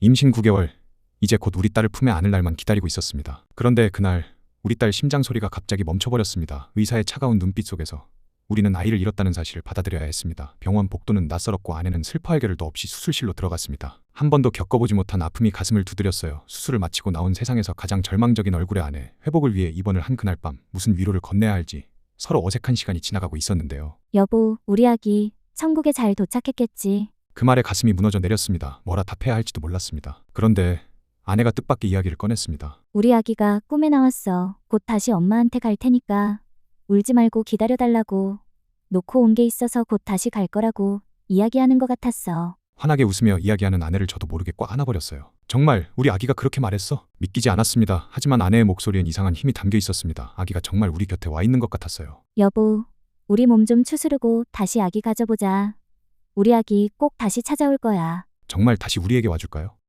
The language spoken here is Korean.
임신 9개월, 이제 곧 우리 딸을 품에 안을 날만 기다리고 있었습니다. 그런데 그날 우리 딸 심장 소리가 갑자기 멈춰버렸습니다. 의사의 차가운 눈빛 속에서 우리는 아이를 잃었다는 사실을 받아들여야 했습니다. 병원 복도는 낯설었고 아내는 슬퍼할 겨를도 없이 수술실로 들어갔습니다. 한 번도 겪어보지 못한 아픔이 가슴을 두드렸어요. 수술을 마치고 나온 세상에서 가장 절망적인 얼굴의 아내, 회복을 위해 입원을 한 그날 밤 무슨 위로를 건네야 할지 서로 어색한 시간이 지나가고 있었는데요. 여보, 우리 아기 천국에 잘 도착했겠지. 그 말에 가슴이 무너져 내렸습니다. 뭐라 답해야 할지도 몰랐습니다. 그런데 아내가 뜻밖의 이야기를 꺼냈습니다. 우리 아기가 꿈에 나왔어. 곧 다시 엄마한테 갈 테니까 울지 말고 기다려달라고. 놓고 온 게 있어서 곧 다시 갈 거라고 이야기하는 것 같았어. 환하게 웃으며 이야기하는 아내를 저도 모르게 꽉 안아버렸어요. 정말 우리 아기가 그렇게 말했어? 믿기지 않았습니다. 하지만 아내의 목소리엔 이상한 힘이 담겨 있었습니다. 아기가 정말 우리 곁에 와 있는 것 같았어요. 여보, 우리 몸 좀 추스르고 다시 아기 가져보자. 우리 아기 꼭 다시 찾아올 거야. 정말 다시 우리에게 와줄까요?